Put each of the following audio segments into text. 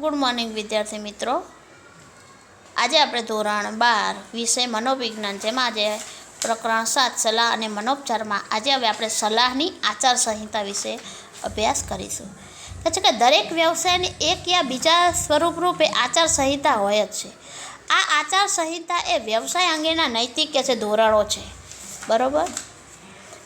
Good morning વિદ્યાર્થી મિત્રો. આજે આપણે ધોરણ બાર વિષય મનોવિજ્ઞાન, જેમાં આજે પ્રકરણ સાત, સલાહ અને મનોપચારમાં આજે હવે આપણે સલાહની આચાર સંહિતા વિશે અભ્યાસ કરીશું. કહે છે કે દરેક વ્યવસાયને એક યા બીજા સ્વરૂપરૂપે આચાર સંહિતા હોય જ છે. આ આચાર સંહિતા એ વ્યવસાય અંગેના નૈતિક કે છે ધોરણો છે. બરોબર?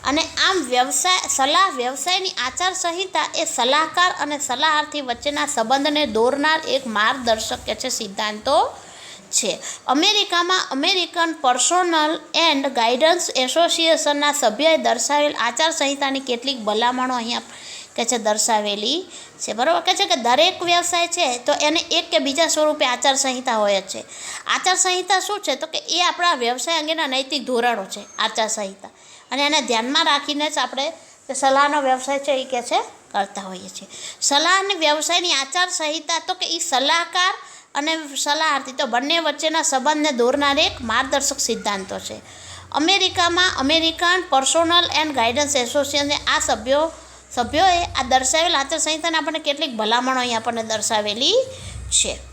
અને આમ વ્યવસાય, સલાહ વ્યવસાયની આચાર સંહિતા એ સલાહકાર અને સલાહાર્થી વચ્ચેના સંબંધને દોરનાર એક માર્ગદર્શક કે છે સિદ્ધાંતો છે. અમેરિકામાં અમેરિકન પર્સોનલ એન્ડ ગાઈડન્સ એસોસિએશનના સભ્યએ દર્શાવેલ આચાર સંહિતાની કેટલીક ભલામણો અહીંયા કે છે દર્શાવેલી છે. બરાબર? કે છે કે દરેક વ્યવસાય છે તો એને એક કે બીજા સ્વરૂપે આચાર સંહિતા હોય જ છે આચારસંહિતા શું છે? તો કે એ આપણા વ્યવસાય અંગેના નૈતિક ધોરણો છે આચાર સંહિતા. અને એને ધ્યાનમાં રાખીને જ આપણે સલાહનો વ્યવસાય છે એ કે છે, કરતા હોઈએ છીએ. સલાહ અને વ્યવસાયની આચાર સંહિતા તો કે એ સલાહકાર અને સલાહાર્થી તો બંને વચ્ચેના સંબંધને દોરનાર એક માર્ગદર્શક સિદ્ધાંતો છે. અમેરિકામાં American personnel and guidance association આ સભ્યો, સભ્યોએ આ દર્શાવેલ આચાર સંહિતાને આપણને કેટલીક ભલામણો અહીં આપણને દર્શાવેલી છે.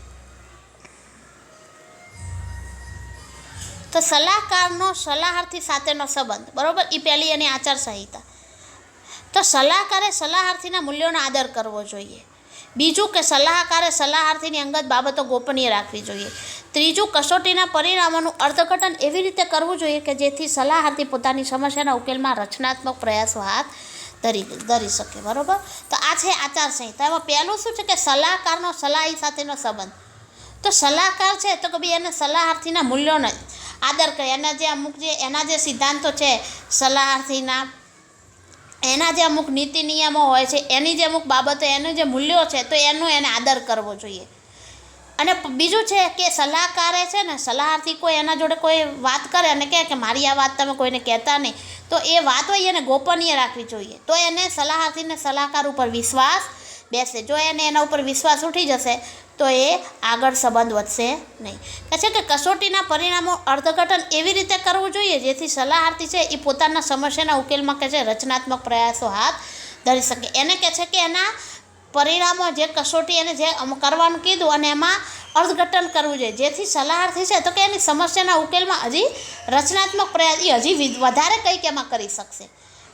તો સલાહકારનો સલાહાર્થી સાથેનો સંબંધ, બરાબર? એ પહેલી એની આચાર સંહિતા તો સલાહકારે સલાહાર્થીના મૂલ્યોનો આદર કરવો જોઈએ. બીજું કે સલાહકારે સલાહાર્થીની અંગત બાબતો ગોપનીય રાખવી જોઈએ. ત્રીજું, કસોટીના પરિણામોનું અર્થઘટન એવી રીતે કરવું જોઈએ કે જેથી સલાહાર્થી પોતાની સમસ્યાના ઉકેલમાં રચનાત્મક પ્રયાસો હાથ ધરી ધરી શકે, બરાબર? તો આ છે આચાર સંહિતા એમાં પહેલું શું છે કે સલાહકારનો સલાહી સાથેનો સંબંધ. તો સલાહકાર છે તો કે ભાઈ એને સલાહાર્થીના મૂલ્યોનો આદર કરે. એના જે અમુક જે, એના જે સિદ્ધાંતો છે સલાહાર્થીના એના જે અમુક નીતિ નિયમો હોય છે, એની જે અમુક બાબતો, એનું જે મૂલ્યો છે, તો એનું એને આદર કરવો જોઈએ. અને બીજું છે કે સલાહકારે છે ને સલાહાર્થી કોઈ એના જોડે કોઈ વાત કરે અને કહે કે મારી આ વાત તમે કોઈને કહેતા નહીં, તો એ વાત હોય એને ગોપનીય રાખવી જોઈએ. તો એને સલાહાર્થીને સલાહકાર ઉપર વિશ્વાસ બેસે. જો એને એના ઉપર વિશ્વાસ ઉઠી જશે, તો એ આગળ સંબંધ વધશે નહીં. કહે છે કે કસોટીના પરિણામો અર્થઘટન એવી રીતે કરવું જોઈએ, જેથી સલાહાર્થી છે એ પોતાના સમસ્યાના ઉકેલમાં કે છે રચનાત્મક પ્રયાસો હાથ ધરી શકે. એને કહે છે કે એના પરિણામો જે કસોટી એને જે કરવાનું કીધું અને એમાં અર્થઘટન કરવું જોઈએ, જેથી સલાહાર્થી છે તો કે એની સમસ્યાના ઉકેલમાં હજી રચનાત્મક પ્રયાસ એ હજી વધારે કંઈક એમાં કરી શકશે.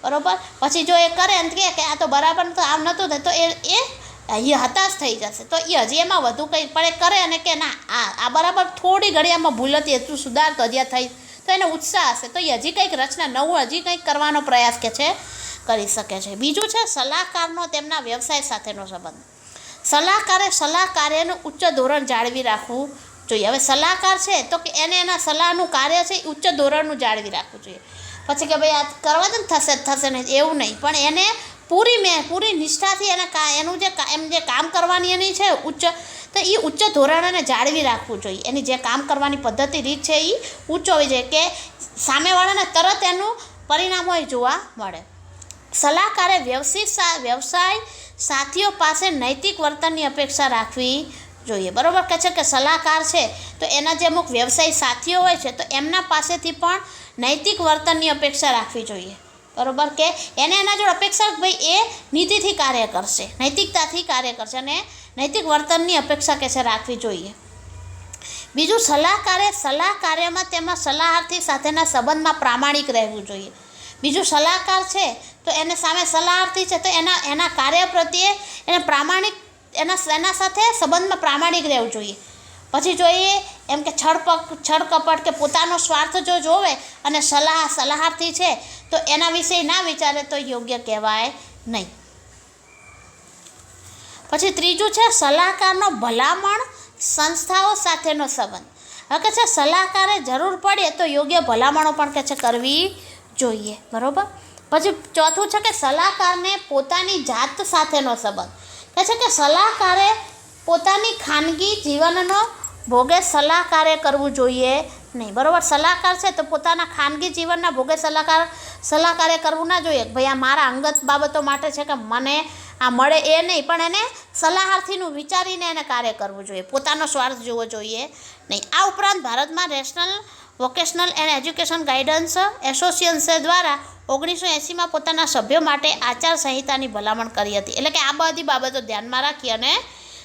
બરોબર? પછી જો એ કરે અને કહે કે આ તો બરાબર તો આમ નહોતું તો એ એ એ હતાશ થઈ જશે. તો એ હજી એમાં વધુ કંઈ, પણ એ કરે અને કે ના, આ આ બરાબર થોડી ઘડી આમાં ભૂલ હતી, એટલું સુધાર તો હજી થઈ. તો એને ઉત્સાહ હશે. તો એ હજી કંઈક રચના નવું, હજી કંઈક કરવાનો પ્રયાસ કે છે, કરી શકે છે. બીજું છે સલાહકારનો તેમના વ્યવસાય સાથેનો સંબંધ. સલાહકારે સલાહ કાર્યનું ઉચ્ચ ધોરણ જાળવી રાખવું જોઈએ. હવે સલાહકાર છે તો કે એને એના સલાહનું કાર્ય છે ઉચ્ચ ધોરણનું જાળવી રાખવું જોઈએ. પછી કે ભાઈ આ કરવા દે ને થશે થશે નહીં, એવું નહીં. પણ એને પૂરી મેં, પૂરી નિષ્ઠાથી એને કા, એનું જે એમ જે કામ કરવાની એની છે ઉચ્ચ, તો એ ઉચ્ચ ધોરણને જાળવી રાખવું જોઈએ. એની જે કામ કરવાની પદ્ધતિ રીત છે એ ઊંચો હોવી જોઈએ કે સામેવાળાને તરત એનું પરિણામ હોય જોવા મળે. સલાહકારે વ્યવસાય સા, વ્યવસાય સાથીઓ પાસે નૈતિક વર્તનની અપેક્ષા રાખવી જોઈએ. બરાબર કહે છે કે સલાહકાર છે, તો એના જે અમુક વ્યવસાય સાથીઓ હોય છે, તો એમના પાસેથી પણ નૈતિક વર્તનની અપેક્ષા રાખવી જોઈએ. બરાબર કે એને એના જોડે અપેક્ષા કે ભાઈ એ નીતિથી કાર્ય કરશે, નૈતિકતાથી કાર્ય કરશે અને નૈતિક વર્તનની અપેક્ષા કે છે રાખવી જોઈએ. બીજું સલાહકારે સલાહ કાર્યમાં તેમાં સલાહાર્થી સાથેના સંબંધમાં પ્રામાણિક રહેવું જોઈએ. બીજું સલાહકાર છે, તો એને સામે સલાહાર્થી છે, તો એના એના કાર્ય પ્રત્યે એને પ્રામાણિક એના એના સાથે સંબંધમાં પ્રામાણિક રહેવું જોઈએ. પછી જોઈએ એમ કે છળપક છળકપટ કે પોતાનો સ્વાર્થ જો જોવે અને સલાહ, સલાહાર્થી છે, તો એના વિશે ના વિચારે તો યોગ્ય કહેવાય નહીં. પછી ત્રીજું છે સલાહકારનો ભલામણ સંસ્થાઓ સાથેનો સંબંધ. હવે કે છે સલાહકારે જરૂર પડે તો યોગ્ય ભલામણો પણ કે છે કરવી જોઈએ. બરાબર? પછી ચોથું છે કે સલાહકારને પોતાની જાત સાથેનો સંબંધ. કહે છે કે સલાહકારે પોતાની ખાનગી જીવનનો ભોગે સલાહકારે કરવું જોઈએ નહીં. બરાબર, સલાહકાર છે તો પોતાના ખાનગી જીવનના ભોગે સલાહકાર, સલાહકારે કરવું ના જોઈએ. ભાઈ, આ મારા અંગત બાબતો માટે છે કે મને આ મળે એ નહીં, પણ એને સલાહાર્થીનું વિચારીને એને કાર્ય કરવું જોઈએ. પોતાનો સ્વાર્થ જોવો જોઈએ નહીં. આ ઉપરાંત ભારતમાં national vocational and education guidance association દ્વારા ઓગણીસો એંસીમાં પોતાના સભ્યો માટે આચાર સંહિતાની ભલામણ કરી હતી. એટલે કે આ બધી બાબતો ધ્યાનમાં રાખી અને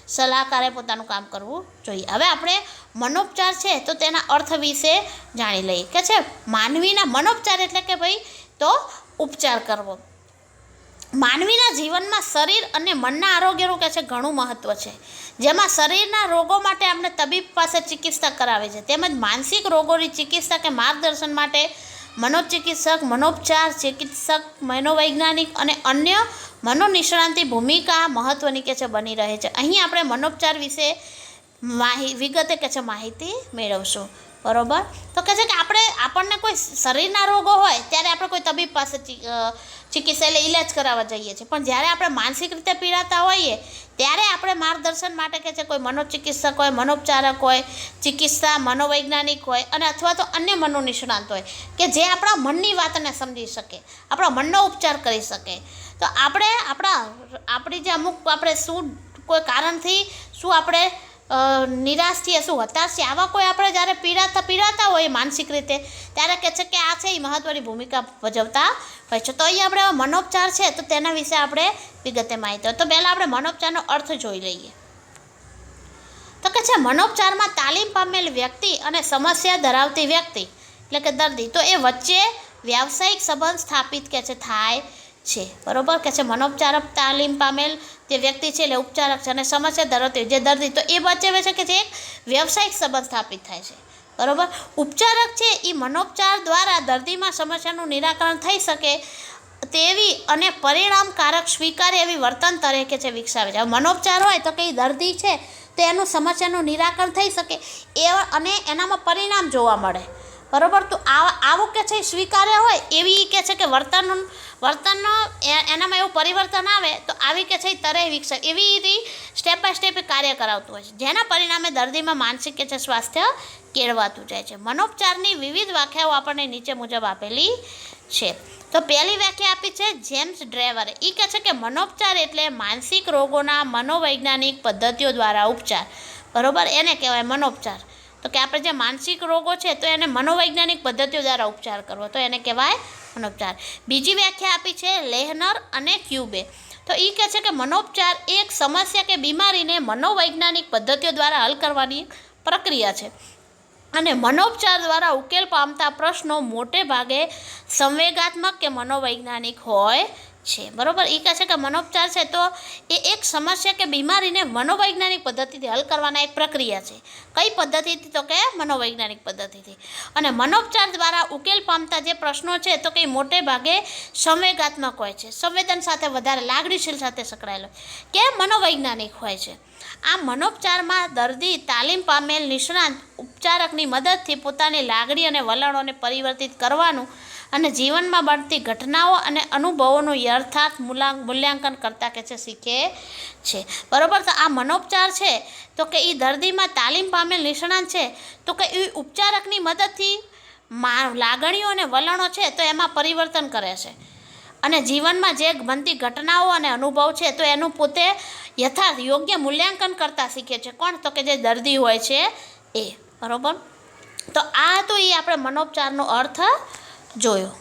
સલાહકારે પોતાનું કામ કરવું જોઈએ. હવે આપણે મનોપચાર છે તો તેના અર્થ વિશે જાણી લઈએ. કે છે, માનવીના મનોપચાર એટલે કે ભાઈ તો ઉપચાર કરવો. માનવીના જીવનમાં શરીર અને મનના આરોગ્યનું કે છે, ઘણું મહત્ત્વ છે. જેમાં શરીરના રોગો માટે આપણે તબીબ પાસે ચિકિત્સા કરાવે છે. તેમજ માનસિક રોગોની ચિકિત્સા કે માર્ગદર્શન માટે મનોચિકિત્સક, મનોપચાર, ચિકિત્સક, મનોવૈજ્ઞાનિક અને અન્ય મનોનિષ્ણાંતની ભૂમિકા મહત્ત્વની કે છે બની રહે છે. અહીં આપણે મનોપચાર વિશે માહિ, વિગતે કે છે માહિતી મેળવશું. બરોબર? તો કહે છે કે આપણે, આપણને કોઈ શરીરના રોગો હોય, ત્યારે આપણે કોઈ તબીબ પાસે ચિકિત્સા એટલે ઈલાજ કરાવવા જઈએ છીએ. પણ જ્યારે આપણે માનસિક રીતે પીડાતા હોઈએ, ત્યારે આપણે માર્ગદર્શન માટે કે છે કોઈ મનોચિકિત્સક હોય, મનોપચારક હોય, ચિકિત્સા મનોવૈજ્ઞાનિક હોય, અને અથવા તો અન્ય મનોનિષ્ણાંત હોય, કે જે આપણા મનની વાતને સમજી શકે, આપણા મનનો ઉપચાર કરી શકે. તો આપણે આપણા, આપણી જે અમુક આપણે શું કોઈ કારણથી શું આપણે નિરાશ છીએ શું હતાશ આવા કોઈ આપણે જ્યારે પીડાતા પીડાતા હોઈએ માનસિક રીતે, ત્યારે કહે છે કે આ છે એ મહત્ત્વની ભૂમિકા ભજવતા હોય છે. તો અહીંયા આપણે મનોપચાર છે, તો તેના વિશે આપણે વિગતે માહિતી. તો પહેલાં આપણે મનોપચારનો અર્થ જોઈ લઈએ. તો કે છે, મનોપચારમાં તાલીમ પામેલ વ્યક્તિ અને સમસ્યા ધરાવતી વ્યક્તિ, એટલે કે દર્દી, તો એ વચ્ચે વ્યાવસાયિક સંબંધ સ્થાપિત કે છે, થાય છે. બરોબર? કે છે મનોપચારક તાલીમ પામેલ જે વ્યક્તિ છે, એટલે ઉપચારક છે. અને સમસ્યા ધરાવતી જે દર્દી, તો એ વચ્ચે છે કે જે એક વ્યવસાયિક સંબંધ સ્થાપિત થાય છે? બરોબર? ઉપચારક છે એ મનોપચાર દ્વારા દર્દીમાં સમસ્યાનું નિરાકરણ થઈ શકે તેવી અને પરિણામકારક સ્વીકારે એવી વર્તન તરીકે છે વિકસાવે છે. મનોપચાર હોય તો કંઈ દર્દી છે, તો એનું સમસ્યાનું નિરાકરણ થઈ શકે એ અને એનામાં પરિણામ જોવા મળે. બરોબર? તો આવા આવું કે છે સ્વીકાર્યા હોય, એવી કે છે કે વર્તન વર્તનનો એનામાં એવું પરિવર્તન આવે, તો આવી કે છે તરે વિકસે. એવી રીતે સ્ટેપ બાય સ્ટેપ કાર્ય કરાવતું હોય છે. જેના પરિણામે દર્દીમાં માનસિક કે છે સ્વાસ્થ્ય કેળવાતું જાય છે. મનોપચારની વિવિધ વ્યાખ્યાઓ આપણને નીચે મુજબ આપેલી છે. તો પહેલી વ્યાખ્યા આપી છે જેમ્સ ડ્રેવરે. એ કહે છે કે મનોપચાર એટલે માનસિક રોગોના મનોવૈજ્ઞાનિક પદ્ધતિઓ દ્વારા ઉપચાર. બરાબર? એને કહેવાય મનોપચાર. તો કે આપણે જે માનસિક રોગો છે તો એને મનોવૈજ્ઞાનિક પદ્ધતિઓ દ્વારા ઉપચાર કરવો. તો એને કહેવાય મનોપચાર. બીજી વ્યાખ્યા આપી છે લેહનર અને ક્યુબે. તો એ કહે છે કે મનોપચાર એ એક સમસ્યા કે બીમારીને મનોવૈજ્ઞાનિક પદ્ધતિઓ દ્વારા હલ કરવાની પ્રક્રિયા છે. અને મનોપચાર દ્વારા ઉકેલ પામતા પ્રશ્નો મોટે ભાગે સંવેગાત્મક કે મનોવૈજ્ઞાનિક હોય છે. બરાબર? એ કહે છે કે મનોપચાર છે તો એ એક સમસ્યા કે બીમારીને મનોવૈજ્ઞાનિક પદ્ધતિથી હલ કરવાના એક પ્રક્રિયા છે. કઈ પદ્ધતિથી? તો કે મનોવૈજ્ઞાનિક પદ્ધતિથી. અને મનોપચાર દ્વારા ઉકેલ પામતા જે પ્રશ્નો છે તો કે મોટે ભાગે સંવેગાત્મક હોય છે. સંવેદન સાથે વધારે, લાગણીશીલ સાથે સંકળાયેલો કે મનોવૈજ્ઞાનિક હોય છે? આ મનોપચારમાં દર્દી, તાલીમ પામેલ, નિષ્ણાંત ઉપચારકની મદદથી પોતાની લાગણી અને વલણોને પરિવર્તિત કરવાનું અને જીવનમાં બનતી ઘટનાઓ અને અનુભવોનું યર્થાર્થ મૂલા- મૂલ્યાંકન કરતાં કે છે, શીખે છે. બરાબર, તો આ મનોપચાર છે? તો કે એ દર્દીમાં તાલીમ પામેલ નિષ્ણાંત છે? તો કે એ ઉપચારકની મદદથી મા, લાગણીઓ અને વલણો છે, તો એમાં પરિવર્તન કરે છે. અને જીવનમાં જે બનતી ઘટનાઓ અને અનુભવ છે, તો એનું પોતે યથાર્થ, યોગ્ય મૂલ્યાંકન કરતાં શીખે છે. કોણ? તો કે જે દર્દી હોય છે, એ. બરાબર? તો આ તો એ આપણે મનોપચારનો અર્થ જોયો